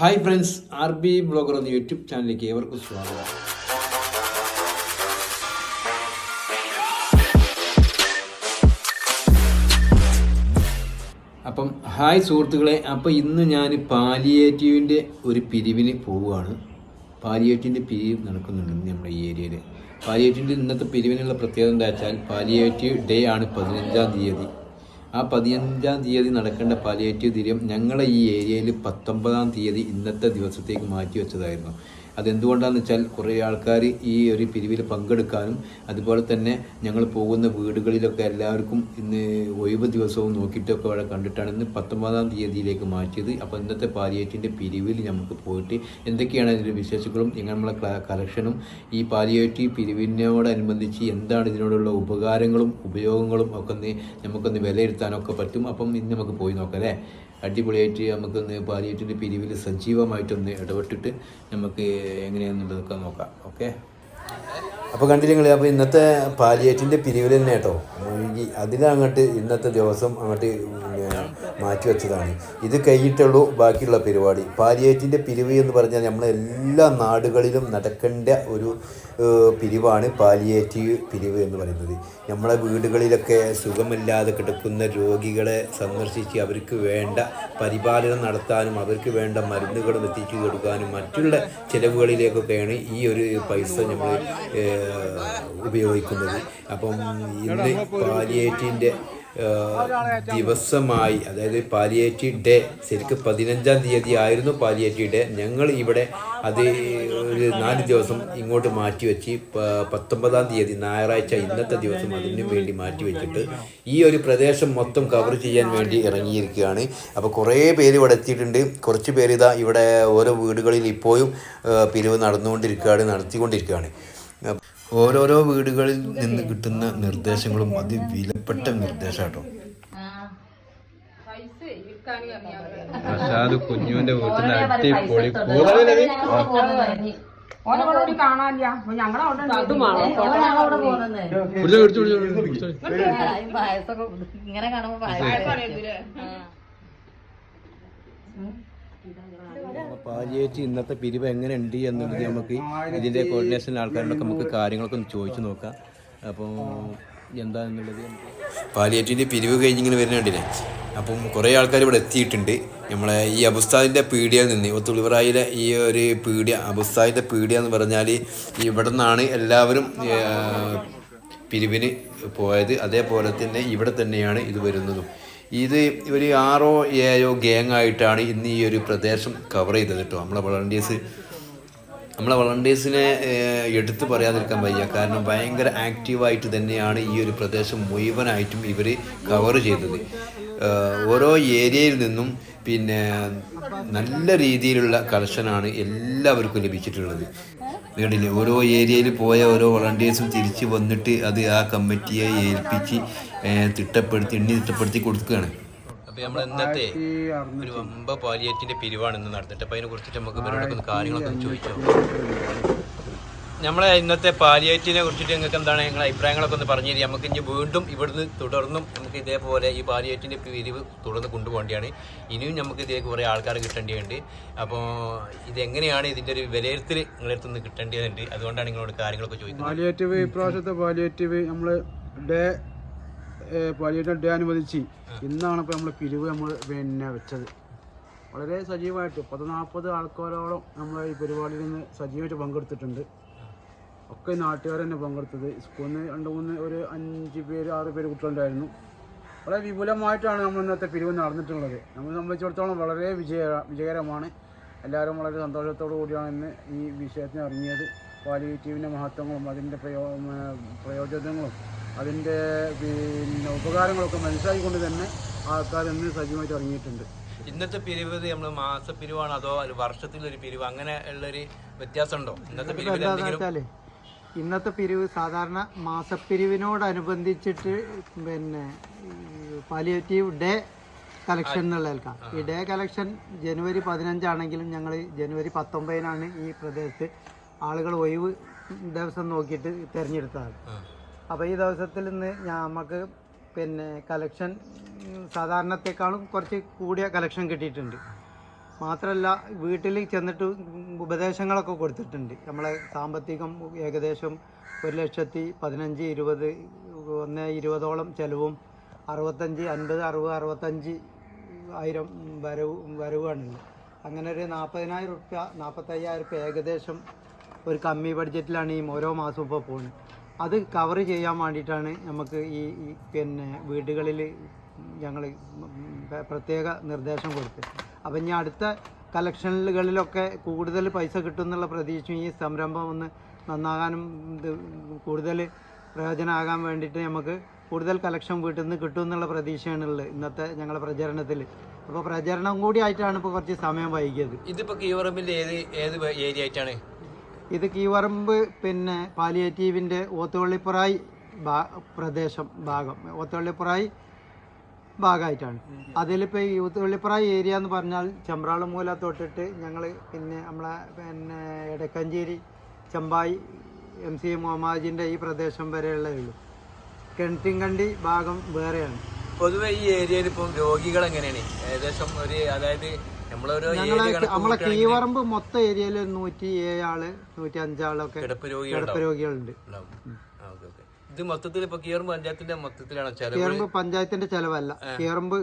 Hi friends R B blogger എന്ന YouTube ചാനലിലേക്ക് ഏവർക്കും സ്വാഗതം. അപ്പം ഹായ് സുഹൃത്തുക്കളെ അപ്പോൾ ഇന്ന് ഞാൻ പാലിയേറ്റീവിന്റെ ഒരു പിരിവിന് പോവുകയാണ്. പാലിയേറ്റീവിന്റെ പിരിവ് നടക്കുന്നുണ്ട് നമ്മുടെ ഈ ഏരിയയിൽ പാലിയേറ്റീവിന്റെ ഇന്നത്തെ പിരിവിനുള്ള പ്രത്യേകത എന്താ വെച്ചാൽ പാലിയേറ്റീവ് ഡേ ആണ് പതിനഞ്ചാം തീയതി. ആ പതിനഞ്ചാം തീയതി നടക്കേണ്ട പാലിയേറ്റീവ് ദിനം ഞങ്ങളെ ഈ ഏരിയയിൽ പത്തൊമ്പതാം തീയതി ഇന്നത്തെ ദിവസത്തേക്ക് മാറ്റി വെച്ചതായിരുന്നു അതെന്തുകൊണ്ടാണെന്ന് വെച്ചാൽ കുറേ ആൾക്കാർ ഈ ഒരു പിരിവിൽ പങ്കെടുക്കാനും അതുപോലെ തന്നെ ഞങ്ങൾ പോകുന്ന വീടുകളിലൊക്കെ എല്ലാവർക്കും ഇന്ന് ഒഴിവ് ദിവസവും നോക്കിയിട്ടൊക്കെ അവിടെ കണ്ടിട്ടാണ് ഇന്ന് പത്തൊമ്പതാം തീയതിയിലേക്ക് മാറ്റിയത്. അപ്പോൾ ഇന്നത്തെ പാലിയേറ്റിന്റെ പിരിവിൽ നമുക്ക് പോയിട്ട് എന്തൊക്കെയാണ് അതിന്റെ വിശേഷങ്ങളും ഇങ്ങനെ നമ്മളെ കളക്ഷനും ഈ പാലിയേറ്റീവ് പിരിവിനോടനുബന്ധിച്ച് എന്താണ് ഇതിനോടുള്ള ഉപകാരങ്ങളും ഉപയോഗങ്ങളും ഒക്കെ ഒന്ന് നമുക്കൊന്ന് വിലയിരുത്താനൊക്കെ പറ്റും. അപ്പം ഇന്ന് നമുക്ക് പോയി നോക്കാം അല്ലേ? അടിപൊളിയായിട്ട് നമുക്കൊന്ന് പാലിയേറ്റിന്റെ പിരിവിൽ സജീവമായിട്ടൊന്ന് ഇടപെട്ടിട്ട് നമുക്ക് എങ്ങനെയാണെന്നുള്ളതൊക്കെ നോക്കാം. ഓക്കെ? അപ്പോൾ കണ്ടില്ല നിങ്ങൾ അപ്പോൾ ഇന്നത്തെ പാലിയേറ്റിന്റെ പിരിവിൽ തന്നെ കേട്ടോ. അതിലങ്ങോട്ട് ഇന്നത്തെ ദിവസം അങ്ങോട്ട് പിന്നെ മാറ്റി വെച്ചതാണ്. ഇത് കഴിഞ്ഞിട്ടുള്ളൂ ബാക്കിയുള്ള പരിപാടി. പാലിയേറ്റിന്റെ പിരിവ് എന്ന് പറഞ്ഞാൽ നമ്മൾ എല്ലാ നാടുകളിലും നടക്കേണ്ട ഒരു പിരിവാണ് പാലിയേറ്റീവ് പിരിവ് എന്ന് പറയുന്നത്. നമ്മളെ വീടുകളിലൊക്കെ സുഖമില്ലാതെ കിടക്കുന്ന രോഗികളെ സന്ദർശിച്ച് അവർക്ക് വേണ്ട പരിപാലനം നടത്താനും അവർക്ക് വേണ്ട മരുന്നുകളും എത്തിച്ചു കൊടുക്കാനും മറ്റുള്ള ചിലവുകളിലേക്കൊക്കെയാണ് ഈ ഒരു പൈസ നമ്മൾ ഉപയോഗിക്കുന്നത്. അപ്പം ഇന്ന് പാലിയേറ്റിന്റെ ദിവസമായി അതായത് പാലിയേറ്റീവ് ഡേ ശരിക്കും പതിനഞ്ചാം തീയതി ആയിരുന്നു പാലിയേറ്റീവ് ഡേ. ഞങ്ങൾ ഇവിടെ അത് ഒരു നാല് ദിവസം ഇങ്ങോട്ട് മാറ്റി വെച്ച് പത്തൊമ്പതാം തീയതി ഞായറാഴ്ച ഇന്നത്തെ ദിവസം അതിനു വേണ്ടി മാറ്റി വെച്ചിട്ട് ഈ ഒരു പ്രദേശം മൊത്തം കവർ ചെയ്യാൻ വേണ്ടി ഇറങ്ങിയിരിക്കുകയാണ്. അപ്പോൾ കുറേ പേര് ഇവിടെ എത്തിയിട്ടുണ്ട്. കുറച്ച് പേര് ഇതാ ഇവിടെ ഓരോ വീടുകളിൽ ഇപ്പോഴും പിരിവ് നടന്നുകൊണ്ടിരിക്കുകയാണ് നടത്തിക്കൊണ്ടിരിക്കുകയാണ്. ഓരോരോ വീടുകളിൽ നിന്ന് കിട്ടുന്ന നിർദ്ദേശങ്ങളും അതിവിലപ്പെട്ട വിലപ്പെട്ട നിർദ്ദേശം കേട്ടോ പ്രസാദ് കുഞ്ഞുവിന്റെ വീട്ടിൽ നിന്ന് അടിപൊളി ഓനോട് കാണാനില്ല. ഞങ്ങളവിടെ ഇങ്ങനെ കാണുമ്പോ പാലിയേറ്റ് ഇന്നത്തെ പിരിവ് എങ്ങനെയുണ്ട് എന്നുള്ളത് നമുക്ക് ഇതിന്റെ കോർഡിനേഷൻ ആൾക്കാരോടൊക്കെ നമുക്ക് കാര്യങ്ങളൊക്കെ ഒന്ന് ചോദിച്ചു നോക്കാം. അപ്പോൾ എന്താണെന്നുള്ളത് പാലിയേറ്റിന്റെ പിരിവ് കഴിഞ്ഞിങ്ങനെ വരുന്നുണ്ടല്ലേ അപ്പം കുറേ ആൾക്കാർ ഇവിടെ എത്തിയിട്ടുണ്ട്. നമ്മളെ ഈ അബുസ്താദിന്റെ പീഡിയയിൽ നിന്ന് ഒത്തുളിവറായിലെ ഈ ഒരു പീഡിയ അബുസ്താദിന്റെ പീഡിയ എന്ന് പറഞ്ഞാൽ ഇവിടെ നിന്നാണ് എല്ലാവരും പിരിവിന് പോയത്. അതേപോലെ തന്നെ ഇവിടെ തന്നെയാണ് ഇത് വരുന്നതും. ഇത് ഒരു ആറോ ഏഴോ ഗ്യാങ് ആയിട്ടാണ് ഇന്ന് ഈ ഒരു പ്രദേശം കവർ ചെയ്തത് കേട്ടോ നമ്മളെ വളണ്ടിയേഴ്സ് നമ്മളെ വളണ്ടിയേഴ്സിനെ എടുത്തു പറയാതിരിക്കാൻ വയ്യ. കാരണം ഭയങ്കര ആക്റ്റീവായിട്ട് തന്നെയാണ് ഈ ഒരു പ്രദേശം മുഴുവനായിട്ടും ഇവർ കവർ ചെയ്തത്. ഓരോ ഏരിയയിൽ നിന്നും പിന്നെ നല്ല രീതിയിലുള്ള കളക്ഷനാണ് എല്ലാവർക്കും ലഭിച്ചിട്ടുള്ളത്. വീടിന്. ഓരോ ഏരിയയിൽ പോയ ഓരോ വളണ്ടിയേഴ്സും തിരിച്ച് വന്നിട്ട് അത് ആ കമ്മിറ്റിയെ ഏൽപ്പിച്ച് തിട്ടപ്പെടുത്തി എണ്ണി തിട്ടപ്പെടുത്തി കൊടുക്കുകയാണ്. അപ്പോൾ നമ്മൾ ഇന്നത്തെ ഒരു വമ്പ പാലിയേറ്റിന്റെ പിരിവാണ് ഇന്ന് നടന്നിട്ട്. അപ്പോൾ അതിനെ കുറിച്ചിട്ട് നമുക്ക് ഇവരോടൊക്കെ കാര്യങ്ങളൊക്കെ ചോദിച്ചു? നമ്മളെ ഇന്നത്തെ പാലിയേറ്റിനെ കുറിച്ചിട്ട് നിങ്ങൾക്ക് എന്താണ് നിങ്ങളുടെ അഭിപ്രായങ്ങളൊക്കെ ഒന്ന് പറഞ്ഞു തരിക നമുക്ക് ഇനി വീണ്ടും ഇവിടുന്ന് തുടർന്നും നമുക്ക് ഇതേപോലെ ഈ പാലിയേറ്റിന്റെ പിരിവ് തുടർന്ന് കൊണ്ടുപോകേണ്ടതാണ് ഇനിയും നമുക്ക് ഇതിലേക്ക് കുറേ ആൾക്കാർ കിട്ടേണ്ടതുണ്ട് അപ്പോൾ ഇതെങ്ങനെയാണ് ഇതിന്റെ ഒരു വിലയിരുത്തൽ നിങ്ങളുടെ അടുത്ത് നിന്ന് കിട്ടേണ്ടതുണ്ട് അതുകൊണ്ടാണ് നിങ്ങളോട് കാര്യങ്ങളൊക്കെ ചോദിക്കുന്നത്. പാലിയേറ്റീവ് ഇപ്രാവശ്യത്തെ പാലിയേറ്റീവ് നമ്മൾ ഡേ പാലിയേറ്റീവ് ഡേ അനുവദിച്ച് ഇന്നാണ് ഇപ്പോൾ നമ്മൾ പിരിവ് നമ്മൾ പിന്നെ വെച്ചത്. വളരെ സജീവമായിട്ട് പത്ത് നാൽപ്പത് ആൾക്കാരോളം നമ്മൾ ഈ പരിപാടിയിൽ നിന്ന് സജീവമായിട്ട് പങ്കെടുത്തിട്ടുണ്ട്. ഒക്കെ നാട്ടുകാർ തന്നെ പങ്കെടുത്തത്. സ്കൂളിൽ നിന്ന് രണ്ട് മൂന്ന് ഒരു അഞ്ച് പേര് ആറ് പേര് കുട്ടികളുണ്ടായിരുന്നു. വളരെ വിപുലമായിട്ടാണ് നമ്മൾ ഇന്നത്തെ പിരിവ് നടന്നിട്ടുള്ളത്. നമ്മളെ സംബന്ധിച്ചിടത്തോളം വളരെ വിജയ വിജയകരമാണ്. എല്ലാവരും വളരെ സന്തോഷത്തോടു കൂടിയാണ് ഇന്ന് ഈ വിഷയത്തിന് ഇറങ്ങിയത്. പാലിയേറ്റീവിന്റെ മഹത്വങ്ങളും അതിന്റെ പ്രയോ പ്രയോജനങ്ങളും അതിന്റെ പിന്നെ ഉപകാരങ്ങളൊക്കെ മനസ്സിലാക്കിക്കൊണ്ട് തന്നെ ആൾക്കാർ ഇന്ന് സജീവമായിട്ട് ഇറങ്ങിയിട്ടുണ്ട്. ഇന്നത്തെ പിരിവ് നമ്മൾ മാസപ്പിരിവാണോ അതോ ഒരു വർഷത്തിലൊരു പിരിവ്? അങ്ങനെ ഉള്ളൊരു വ്യത്യാസമുണ്ടോ? ഇന്നത്തെ പിരിവിൽ എന്തെങ്കിലും ഇന്നത്തെ പിരിവ് സാധാരണ മാസപ്പിരിവിനോടനുബന്ധിച്ചിട്ട് പിന്നെ പാലിയേറ്റീവ് ഡേ കളക്ഷൻ എന്നുള്ള കേൾക്കാം ഈ ഡേ കളക്ഷൻ ജനുവരി പതിനഞ്ചാണെങ്കിലും ഞങ്ങൾ ജനുവരി പത്തൊമ്പതിനാണ് ഈ പ്രദേശത്ത് ആളുകൾ ഒഴിവ് ദിവസം നോക്കിയിട്ട് തിരഞ്ഞെടുത്തതാണ്. അപ്പോൾ ഈ ദിവസത്തിൽ നിന്ന് ഞാൻ നമുക്ക് പിന്നെ കളക്ഷൻ സാധാരണത്തെക്കാളും കുറച്ച് കൂടിയ കളക്ഷൻ കിട്ടിയിട്ടുണ്ട്. മാത്രമല്ല വീട്ടിൽ ചെന്നിട്ട് ഉപദേശങ്ങളൊക്കെ കൊടുത്തിട്ടുണ്ട്. നമ്മളെ സാമ്പത്തികം ഏകദേശം ഒരു ലക്ഷത്തി പതിനഞ്ച് ഇരുപത് ഒന്ന് ഇരുപതോളം ചിലവും അറുപത്തഞ്ച് അൻപത് അറുപത് അറുപത്തഞ്ച് ആയിരം വരവ് വരവാണുള്ളത്. അങ്ങനെ ഒരു നാൽപ്പതിനായിരം റുപ്യ നാൽപ്പത്തയ്യായിരം റുപ്യ ഏകദേശം ഒരു കമ്മി ബഡ്ജറ്റിലാണ് ഈ ഓരോ മാസവും ഇപ്പോൾ പോകുന്നത് അത് കവർ ചെയ്യാൻ വേണ്ടിയിട്ടാണ് നമുക്ക് ഈ പിന്നെ വീടുകളിൽ ഞങ്ങൾ പ്രത്യേക നിർദ്ദേശം കൊടുത്തത് അപ്പം ഇനി അടുത്ത കളക്ഷനുകളിലൊക്കെ കൂടുതൽ പൈസ കിട്ടും എന്നുള്ള പ്രതീക്ഷയും ഈ സംരംഭം ഒന്ന് നന്നാകാനും ഇത് കൂടുതൽ പ്രയോജനമാകാൻ വേണ്ടിയിട്ട് നമുക്ക് കൂടുതൽ കളക്ഷൻ വീട്ടിൽ നിന്ന് കിട്ടും എന്നുള്ള പ്രതീക്ഷയാണുള്ളത് ഇന്നത്തെ ഞങ്ങളുടെ പ്രചരണത്തിൽ. അപ്പോൾ പ്രചരണം കൂടി ആയിട്ടാണ് ഇപ്പോൾ കുറച്ച് സമയം വൈകിയത്. ഇതിപ്പോൾ കീവറമ്പിന്റെ ഏത് ഏത് ഏരിയ ആയിട്ടാണ്? ഇത് കീവറമ്പ് പിന്നെ പാലിയേറ്റീവിന്റെ ഓത്തുവള്ളിപ്പുറായി ഭാ പ്രദേശം ഭാഗം. ഓത്തുവള്ളിപ്പുറായി ഭാഗമായിട്ടാണ്. അതിലിപ്പോൾ ഈ വെള്ളിപ്പുറ ഏരിയ എന്ന് പറഞ്ഞാൽ ചെമ്പ്രാളമൂല തൊട്ടിട്ട് ഞങ്ങൾ പിന്നെ നമ്മളെ പിന്നെ എടക്കഞ്ചേരി ചെമ്പായി എം സി മുഹമ്മദിന്റെ ഈ പ്രദേശം വരെയുള്ളേ ഉള്ളൂ. കിണറ്റിൻകണ്ടി ഭാഗം വേറെയാണ്. പൊതുവെ ഈ ഏരിയയിൽ ഇപ്പം രോഗികൾ എങ്ങനെയാണ്? ഏകദേശം ഒരു അതായത് നമ്മളൊരു നമ്മളെ കീവറമ്പ് മൊത്തം ഏരിയയിൽ നൂറ്റി ഏഴ് ആൾ നൂറ്റി അഞ്ചാളൊക്കെ കിടപ്പ് രോഗികളുണ്ട് ഉണ്ടാവും ആ, ഓക്കേ, ഓക്കേ. ഇത് മൊത്തത്തിൽ ഇപ്പൊ കീറും പഞ്ചായത്തിന്റെ മൊത്തത്തിലാണ് ചെലവ്. കേറമ്പ് പഞ്ചായത്തിന്റെ ചെലവല്ല. കേറമ്പ്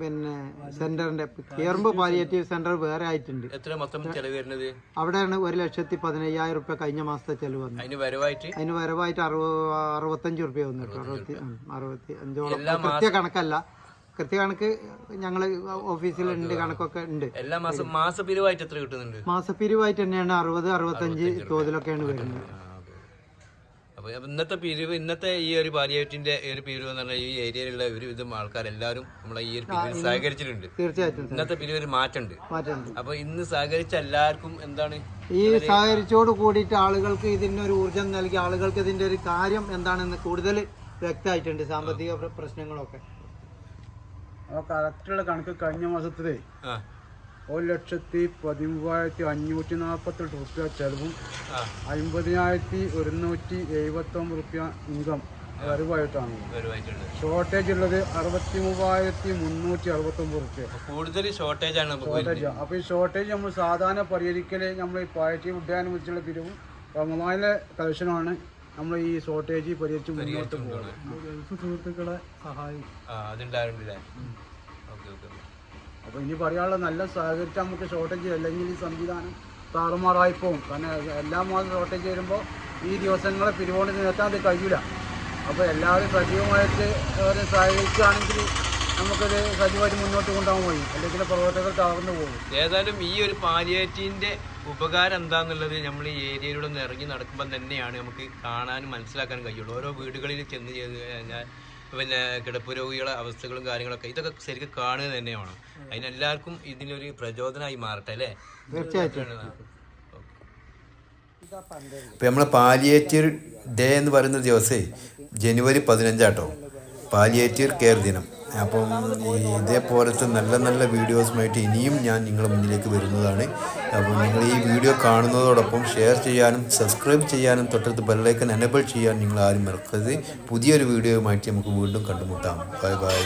പിന്നെ സെന്ററിന്റെ കേറമ്പ് പാലിയേറ്റീവ് സെന്റർ വേറെ ആയിട്ടുണ്ട്. എത്ര മൊത്തം ചെലവ് വരുന്നത്? അവിടെയാണ് ഒരു ലക്ഷത്തി പതിനയ്യായിരം റുപ്യ കഴിഞ്ഞ മാസത്തെ ചെലവ് വന്നത്. അതിന് വരവായിട്ട്? അതിന് വരവായിട്ട് അറുപ അറുപത്തഞ്ച് റുപ്യ വന്നിട്ടു അറുപത്തി ഉം, അറുപത്തി അഞ്ചോളം. കൃത്യ കണക്കല്ല. കൃത്യ കണക്ക് ഞങ്ങൾ ഓഫീസിൽ ഉണ്ട് കണക്കൊക്കെ ഉണ്ട്. എല്ലാ മാസം മാസപിരിവായിട്ട് എത്ര കിട്ടുന്നുണ്ട്? മാസപ്പിരിവായിട്ട് തന്നെയാണ് അറുപത് അറുപത്തഞ്ച് തോതിലൊക്കെയാണ് വരുന്നത്. ആ, ഓക്കേ. അപ്പൊ അപ്പൊ ഇന്നത്തെ പിരിവ് ഇന്നത്തെ ഈ ഒരു പാലിയേറ്റിന്റെ ഈ ഒരു പിരിവ് എന്ന് പറഞ്ഞാൽ ഈ ഏരിയയിലുള്ള ഒരുവിധം ആൾക്കാരെല്ലാവരും നമ്മളെ ഈ ഒരു പിരിവ് സഹകരിച്ചിട്ടുണ്ട്. തീർച്ചയായിട്ടും ഇന്നത്തെ പിരിവ് ഒരു മാറ്റമുണ്ട്. അപ്പോൾ അപ്പൊ ഇന്ന് സഹകരിച്ച എല്ലാവർക്കും എന്താണ്? ഈ സഹകരിച്ചോട് കൂടിയിട്ട് ആളുകൾക്ക് ഇതിന് ഒരു ഊർജം നൽകി ആളുകൾക്ക് ഇതിന്റെ ഒരു കാര്യം എന്താണെന്ന് കൂടുതൽ വ്യക്തമായിട്ടുണ്ട് സാമ്പത്തിക പ്ര- പ്രശ്നങ്ങളൊക്കെ. കറക്റ്റുള്ള കണക്ക് കഴിഞ്ഞ മാസത്തിലേ ആ. ഒരു ലക്ഷത്തി പതിമൂവായിരത്തി അഞ്ഞൂറ്റി നാൽപ്പത്തെട്ട് റുപ്യ ചെലവും അമ്പതിനായിരത്തി ഒരുന്നൂറ്റി എഴുപത്തി ഒമ്പത് റുപ്യ ഇൻകം വരവായിട്ടാണ്. ഷോർട്ടേജ് ഉള്ളത് അറുപത്തി മൂവായിരത്തി മുന്നൂറ്റി അറുപത്തി ഒമ്പത് റുപ്യ കൂടുതൽ ഷോർട്ടേജ് ആണ് ഷോർട്ടേജ് അപ്പോൾ ഈ ഷോർട്ടേജ് നമ്മൾ സാധാരണ പരിഹരിക്കൽ നമ്മൾ ഈ പായറ്റി ഉദ്യാനം വെച്ചുള്ള പിരിവും റമദാനിലെ കളക്ഷനാണ് നമ്മൾ ഈ ഷോർട്ടേജ് പരിഹരിച്ച് മുന്നോട്ട് പോകുന്നത് സുഹൃത്തുക്കളെ സഹായിക്കും. അതുണ്ടായിരുന്നില്ലേ? Okay okay. അപ്പോൾ ഇനി പറയാനുള്ള നല്ല സഹകരിച്ചാൽ നമുക്ക് ഷോർട്ടേജ് അല്ലെങ്കിൽ ഈ സംവിധാനം താറുമാറായി പോകും കാരണം എല്ലാ മാസം ഷോർട്ടേജ് വരുമ്പോൾ ഈ ദിവസങ്ങളെ പിരിവോണ്ട് നിർത്താൻ അത് കഴിയില്ല അപ്പോൾ എല്ലാവരും സജീവമായിട്ട് അവരെ സഹകരിക്കുകയാണെങ്കിൽ നമുക്കത് സജീവമായിട്ട് മുന്നോട്ട് കൊണ്ടുപോകാൻ കഴിയും. അല്ലെങ്കിൽ പ്രവർത്തകർ തകർന്നു പോകും. ഏതായാലും ഈ ഒരു പാലിയേറ്റീന്റെ ഉപകാരം എന്താന്നുള്ളത് നമ്മൾ ഈ ഏരിയയിലൂടെ ഒന്ന് ഇറങ്ങി നടക്കുമ്പോൾ തന്നെയാണ് നമുക്ക് കാണാനും മനസ്സിലാക്കാനും കഴിയുള്ളൂ. ഓരോ വീടുകളിൽ ചെന്ന് ചെയ്ത് കഴിഞ്ഞാൽ പിന്നെ കിടപ്പ് രോഗികളെ അവസ്ഥകളും കാര്യങ്ങളൊക്കെ ഇതൊക്കെ ശരിക്കും കാണുക തന്നെയാണ്. അതിനെല്ലാവർക്കും ഇതിനൊരു പ്രചോദനമായി മാറട്ടെ അല്ലേ? തീർച്ചയായിട്ടും. ഇപ്പം നമ്മളെ പാലിയേറ്റീവ് ഡേ എന്ന് പറയുന്ന ദിവസേ ജനുവരി പതിനഞ്ചാട്ടോ. പാലിയേറ്റീവ് കെയർ ദിനം. അപ്പം ഇതേപോലത്തെ നല്ല നല്ല വീഡിയോസുമായിട്ട് ഇനിയും ഞാൻ നിങ്ങളുടെ മുന്നിലേക്ക് വരുന്നതാണ്. അപ്പോൾ നിങ്ങൾ ഈ വീഡിയോ കാണുന്നതോടൊപ്പം ഷെയർ ചെയ്യാനും സബ്സ്ക്രൈബ് ചെയ്യാനും തൊട്ടടുത്ത് ബെല്ലൈക്കൻ എനബിൾ ചെയ്യാൻ നിങ്ങൾ ആരും മറക്കരുത്. പുതിയൊരു വീഡിയോയുമായിട്ട് നമുക്ക് വീണ്ടും കണ്ടുമുട്ടാം. Bye bye.